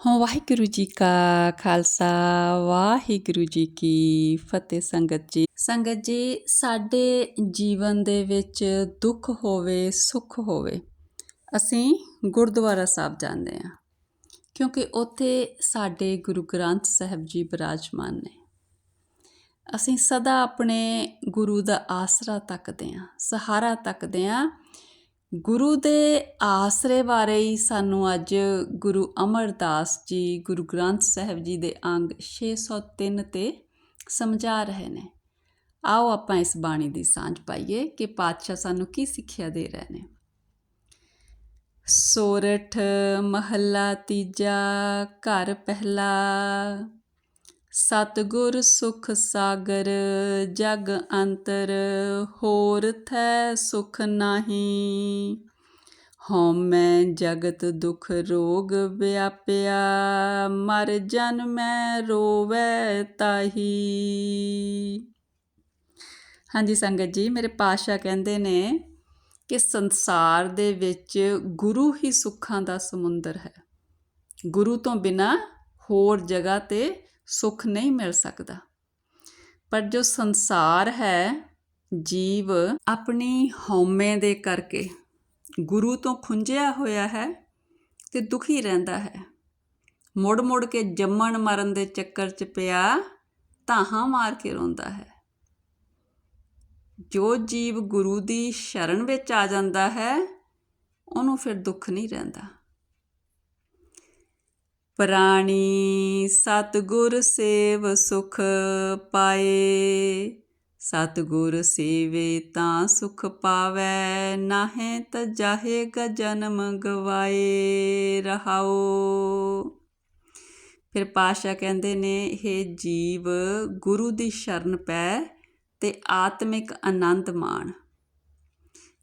ਹਾਂ, ਵਾਹਿਗੁਰੂ ਜੀ ਕਾ ਖਾਲਸਾ, ਵਾਹਿਗੁਰੂ ਜੀ ਕੀ ਫਤਿਹ। ਸੰਗਤ ਜੀ ਸੰਗਤ ਜੀ, ਸਾਡੇ ਜੀਵਨ ਦੇ ਵਿੱਚ ਦੁੱਖ ਹੋਵੇ, ਸੁੱਖ ਹੋਵੇ, ਅਸੀਂ ਗੁਰਦੁਆਰਾ ਸਾਹਿਬ ਜਾਂਦੇ ਹਾਂ, ਕਿਉਂਕਿ ਉੱਥੇ ਸਾਡੇ ਗੁਰੂ ਗ੍ਰੰਥ ਸਾਹਿਬ ਜੀ ਬਿਰਾਜਮਾਨ ਨੇ। ਅਸੀਂ ਸਦਾ ਆਪਣੇ ਗੁਰੂ ਦਾ ਆਸਰਾ ਤੱਕਦੇ ਹਾਂ, ਸਹਾਰਾ ਤੱਕਦੇ ਹਾਂ ਗੁਰੂ ਦੇ ਆਸਰੇ ਬਾਰੇ ਹੀ ਸਾਨੂੰ ਅੱਜ ਗੁਰੂ ਅਮਰਦਾਸ ਜੀ, ਗੁਰੂ ਗ੍ਰੰਥ ਸਾਹਿਬ ਜੀ ਦੇ ਅੰਗ 603 ਤੇ ਸਮਝਾ ਰਹੇ ਨੇ। ਆਓ ਆਪਾਂ ਇਸ ਬਾਣੀ ਦੀ ਸਾਂਝ ਪਾਈਏ ਕਿ ਪਾਤਸ਼ਾਹ ਸਾਨੂੰ ਕੀ ਸਿੱਖਿਆ ਦੇ ਰਹੇ ਨੇ। ਸੋਰਠ ਮਹੱਲਾ ਤੀਜਾ, ਘਰ ਪਹਿਲਾ। ਸਤਗੁਰ ਸੁਖ ਸਾਗਰ, ਜਗ ਅੰਤਰ, ਹੋਰ ਥੈ ਸੁਖ ਨਾਹੀ। ਹਉਮੈ ਜਗਤ ਦੁਖ ਰੋਗ ਵਿਆਪਿਆ, ਮਰ ਜਨ ਮੈਂ ਰੋਵੈ ਤਾਹੀ। ਹਾਂਜੀ ਸੰਗਤ ਜੀ, ਮੇਰੇ ਪਾਸ਼ਾ ਕਹਿੰਦੇ ਨੇ ਕਿ ਸੰਸਾਰ ਦੇ ਵਿੱਚ ਗੁਰੂ ਹੀ ਸੁੱਖਾਂ ਦਾ ਸਮੁੰਦਰ ਹੈ। ਗੁਰੂ ਤੋਂ ਬਿਨਾ ਹੋਰ ਜਗ੍ਹਾ ਤੇ ਸੁੱਖ ਨਹੀਂ ਮਿਲ ਸਕਦਾ। ਪਰ ਜੋ ਸੰਸਾਰ ਹੈ, ਜੀਵ ਆਪਣੀ ਹਉਮੈ ਦੇ ਕਰਕੇ ਗੁਰੂ ਤੋਂ ਖੁੰਝਿਆ ਹੋਇਆ ਹੈ ਤੇ ਦੁਖੀ ਰਹਿੰਦਾ ਹੈ। ਮੁੜ ਮੁੜ ਕੇ ਜੰਮਣ ਮਰਨ ਦੇ ਚੱਕਰ 'ਚ ਪਿਆ ਧਾਹਾਂ ਮਾਰ ਕੇ ਰੋਂਦਾ ਹੈ। ਜੋ ਜੀਵ ਗੁਰੂ ਦੀ ਸ਼ਰਨ ਵਿੱਚ ਆ ਜਾਂਦਾ ਹੈ, ਉਹਨੂੰ ਫਿਰ ਦੁੱਖ ਨਹੀਂ ਰਹਿੰਦਾ। ਪ੍ਰਾਣੀ ਸਤਗੁਰ ਸੇਵ ਸੁਖ ਪਾਏ। ਸਤਗੁਰ ਸੇਵੇ ਤਾਂ ਸੁਖ ਪਾਵੈ, ਨਾਹੇ ਤ ਜਾਹੇ ਜਨਮ ਗਵਾਏ, ਰਹਾਓ। ਫਿਰ ਪਾਸ਼ਾ ਕਹਿੰਦੇ ਨੇ ਇਹ ਜੀਵ, ਗੁਰੂ ਦੀ ਸ਼ਰਨ ਪੈ ਤੇ ਆਤਮਿਕ ਆਨੰਦ ਮਾਣ।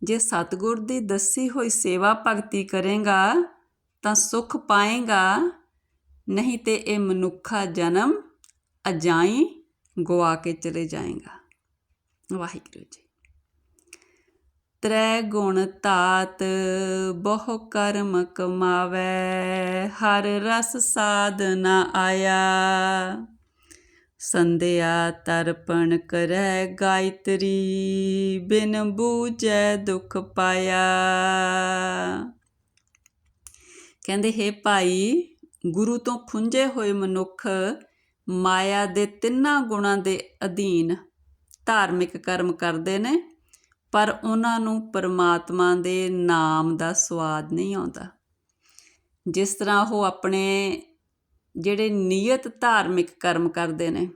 ਜੇ ਸਤਗੁਰ ਦੀ ਦੱਸੀ ਹੋਈ ਸੇਵਾ ਭਗਤੀ ਕਰੇਗਾ, ਤਾਂ ਸੁਖ ਪਾਏਗਾ। ਨਹੀਂ ਤੇ ਇਹ ਮਨੁੱਖਾ ਜਨਮ ਅਜਾਈ ਗਵਾ ਕੇ ਚਲੇ ਜਾਏਗਾ। ਵਾਹਿਗੁਰੂ ਜੀ। ਤ੍ਰੈ ਗੁਣ ਤਾਤ ਬਹੁ ਕਰਮ ਕਮਾਵੇ, ਹਰ ਰਸ ਸਾਧ ਨਾ ਆਇਆ। ਸੰਧਿਆ ਤਰਪਣ ਕਰੈ ਗਾਇਤਰੀ, ਬਿਨ ਬੂਝੈ ਦੁਖ ਪਾਇਆ। ਕਹਿੰਦੇ, ਹੈ ਭਾਈ ਗੁਰੂ ਤੋਂ ਖੁੰਝੇ ਹੋਏ ਮਨੁੱਖ ਮਾਇਆ ਦੇ ਤਿੰਨਾਂ ਗੁਣਾਂ ਦੇ ਅਧੀਨ ਧਾਰਮਿਕ ਕਰਮ ਕਰਦੇ ਨੇ, ਪਰ ਉਹਨਾਂ ਨੂੰ ਪਰਮਾਤਮਾ ਦੇ ਨਾਮ ਦਾ ਸਵਾਦ ਨਹੀਂ ਆਉਂਦਾ। ਜਿਸ ਤਰ੍ਹਾਂ ਉਹ ਆਪਣੇ ਜਿਹੜੇ ਨਿਯਤ ਧਾਰਮਿਕ ਕਰਮ ਕਰਦੇ ਨੇ,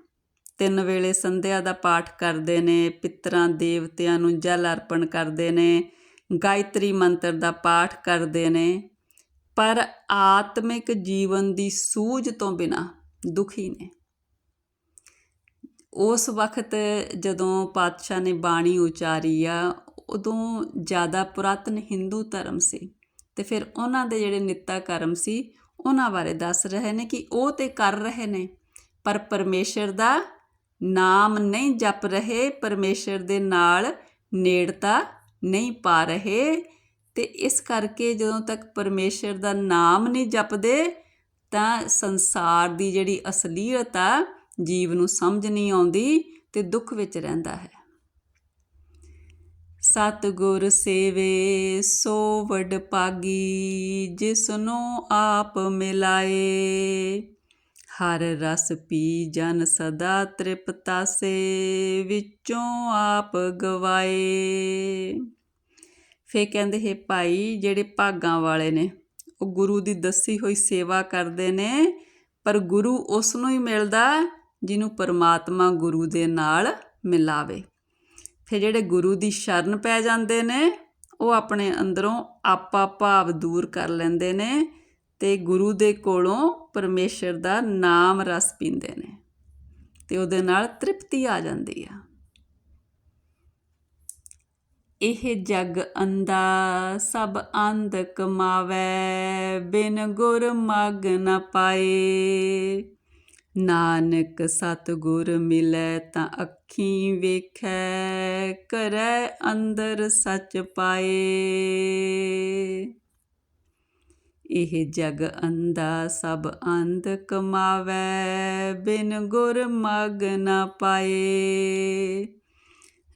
ਤਿੰਨ ਵੇਲੇ ਸੰਧਿਆ ਦਾ ਪਾਠ ਕਰਦੇ ਨੇ, ਪਿੱਤਰਾਂ ਦੇਵਤਿਆਂ ਨੂੰ ਜਲ ਅਰਪਣ ਕਰਦੇ ਨੇ, ਗਾਇਤਰੀ ਮੰਤਰ ਦਾ ਪਾਠ ਕਰਦੇ ਨੇ ਪਰ ਆਤਮਿਕ ਜੀਵਨ ਦੀ ਸੂਝ ਤੋਂ ਬਿਨਾ ਦੁਖੀ ਨੇ। ਉਸ ਵਕਤ ਜਦੋਂ ਪਾਤਸ਼ਾਹ ਨੇ ਬਾਣੀ ਉਚਾਰੀ ਆ, ਉਦੋਂ ਜ਼ਿਆਦਾ ਪੁਰਾਤਨ ਹਿੰਦੂ ਧਰਮ ਸੀ ਤੇ ਫਿਰ ਉਹਨਾਂ ਦੇ ਜਿਹੜੇ ਨਿੱਤਾ ਕਰਮ ਸੀ, ਉਹਨਾਂ ਬਾਰੇ ਦੱਸ ਰਹੇ ਨੇ ਕਿ ਉਹ ਤੇ ਕਰ ਰਹੇ ਨੇ, ਪਰ ਪਰਮੇਸ਼ਰ ਦਾ ਨਾਮ ਨਹੀਂ ਜਪ ਰਹੇ, ਪਰਮੇਸ਼ਰ ਦੇ ਨਾਲ ਨੇੜਤਾ ਨਹੀਂ ਪਾ ਰਹੇ ਤੇ ਇਸ ਕਰਕੇ ਜਦੋਂ ਤੱਕ ਪਰਮੇਸ਼ਰ ਦਾ ਨਾਮ ਨਹੀਂ ਜਪਦੇ, ਤਾਂ ਸੰਸਾਰ ਦੀ ਜਿਹੜੀ ਅਸਲੀਅਤ ਆ, ਜੀਵ ਨੂੰ ਸਮਝ ਨਹੀਂ ਆਉਂਦੀ ਤੇ ਦੁੱਖ ਵਿੱਚ ਰਹਿੰਦਾ ਹੈ। ਸਤਗੁਰ ਸੇਵੇ, ਸੋ ਵਡ ਪਾਗੀ ਜਿਸ ਨੂੰ ਆਪ ਮਿਲਾਏ। ਹਰ ਰਸ ਪੀ ਜਨ ਸਦਾ ਤ੍ਰਿਪਤਾਸੇ, ਵਿੱਚੋਂ ਆਪ ਗਵਾਏ। ਫੇ ਕਹਿੰਦੇ, ਹੈ ਭਾਈ, ਜਿਹੜੇ ਭਾਗਾਂ ਵਾਲੇ ਨੇ, ਉਹ ਗੁਰੂ ਦੀ ਦੱਸੀ ਹੋਈ ਸੇਵਾ ਕਰਦੇ ਨੇ, ਪਰ ਗੁਰੂ ਉਸ ਨੂੰ ਹੀ ਮਿਲਦਾ ਜਿਹਨੂੰ ਪਰਮਾਤਮਾ ਗੁਰੂ ਦੇ ਨਾਲ ਮਿਲਾਵੇ। ਫਿਰ ਜਿਹੜੇ ਗੁਰੂ ਦੀ ਸ਼ਰਨ ਪੈ ਜਾਂਦੇ ਨੇ, ਉਹ ਆਪਣੇ ਅੰਦਰੋਂ ਆਪਾ ਭਾਵ ਦੂਰ ਕਰ ਲੈਂਦੇ ਨੇ ਤੇ ਗੁਰੂ ਦੇ ਕੋਲੋਂ ਪਰਮੇਸ਼ਰ ਦਾ ਨਾਮ ਰਸ ਪੀਂਦੇ ਨੇ ਤੇ ਉਹਦੇ ਨਾਲ ਤ੍ਰਿਪਤੀ ਆ ਜਾਂਦੀ ਆ। ਇਹ ਜਗ ਅੰਦਾ ਸਭ ਅੰਧ ਕਮਾਵੇ ਬਿਨ ਗੁਰ ਮਗ ਨ ਪਾਏ। ਨਾਨਕ ਸਤਗੁਰ ਮਿਲੈ ਤਾਂ ਅੱਖੀਂ ਵੇਖੈ, ਕਰੈ ਅੰਦਰ ਸੱਚ ਪਾਏ। ਇਹ ਜਗ ਅੰਦਾ ਸਭ ਅੰਧ ਕਮਾਵੈ ਬਿਨ ਗੁਰ ਮਗ ਨ ਪਾਏ।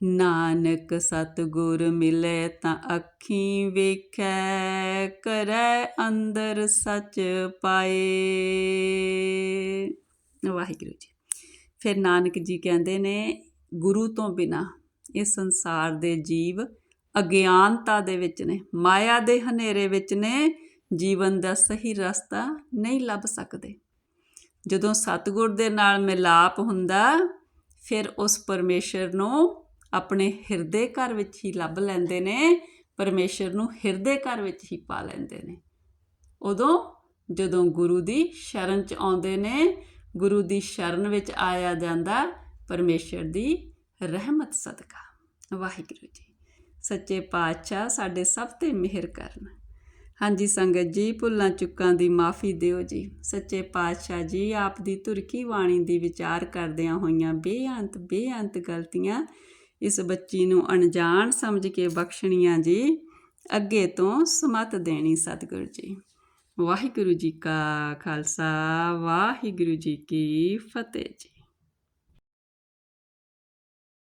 ਨਾਨਕ ਸਤਿਗੁਰ ਮਿਲੇ ਤਾਂ ਅੱਖੀਂ ਵੇਖੈ, ਕਰੈ ਅੰਦਰ ਸੱਚ ਪਾਏ। ਵਾਹਿਗੁਰੂ ਜੀ। ਫਿਰ ਨਾਨਕ ਜੀ ਕਹਿੰਦੇ ਨੇ, ਗੁਰੂ ਤੋਂ ਬਿਨਾ ਇਹ ਸੰਸਾਰ ਦੇ ਜੀਵ ਅਗਿਆਨਤਾ ਦੇ ਵਿੱਚ ਨੇ, ਮਾਇਆ ਦੇ ਹਨੇਰੇ ਵਿੱਚ ਨੇ, ਜੀਵਨ ਦਾ ਸਹੀ ਰਸਤਾ ਨਹੀਂ ਲੱਭ ਸਕਦੇ। ਜਦੋਂ ਸਤਿਗੁਰ ਦੇ ਨਾਲ ਮਿਲਾਪ ਹੁੰਦਾ, ਫਿਰ ਉਸ ਪਰਮੇਸ਼ਰ ਨੂੰ ਆਪਣੇ ਹਿਰਦੇ ਘਰ ਵਿੱਚ ਹੀ ਲੱਭ ਲੈਂਦੇ ਨੇ, ਪਰਮੇਸ਼ਰ ਨੂੰ ਹਿਰਦੇ ਘਰ ਵਿੱਚ ਹੀ ਪਾ ਲੈਂਦੇ ਨੇ। ਉਦੋਂ ਜਦੋਂ ਗੁਰੂ ਦੀ ਸ਼ਰਨ ਚ ਆਉਂਦੇ ਨੇ, ਗੁਰੂ ਦੀ ਸ਼ਰਨ ਵਿੱਚ ਆਇਆ ਜਾਂਦਾ ਪਰਮੇਸ਼ਰ ਦੀ ਰਹਿਮਤ ਸਦਕਾ। ਵਾਹਿਗੁਰੂ ਜੀ, ਸੱਚੇ ਪਾਤਸ਼ਾਹ ਸਾਡੇ ਸਭ ਤੇ ਮਿਹਰ ਕਰਨ। ਹਾਂਜੀ ਸੰਗਤ ਜੀ, ਭੁੱਲਾਂ ਚੁੱਕਾਂ ਦੀ ਮਾਫੀ ਦਿਓ ਜੀ। ਸੱਚੇ ਪਾਤਸ਼ਾਹ ਜੀ, ਆਪ ਦੀ ਤੁਰਕੀ ਬਾਣੀ ਦੀ ਵਿਚਾਰ ਕਰਦਿਆਂ ਹੋਈਆਂ ਬੇਅੰਤ ਬੇਅੰਤ ਗਲਤੀਆਂ ਇਸ ਬੱਚੀ ਨੂੰ ਅਣਜਾਣ ਸਮਝ ਕੇ ਬਖਸ਼ਣੀਆਂ ਜੀ, ਅੱਗੇ ਤੋਂ ਸਮਤ ਦੇਣੀ ਸਤਿਗੁਰੂ ਜੀ। ਵਾਹਿਗੁਰੂ ਜੀ ਕਾ ਖਾਲਸਾ, ਵਾਹਿਗੁਰੂ ਜੀ ਕੀ ਫਤਿਹ ਜੀ।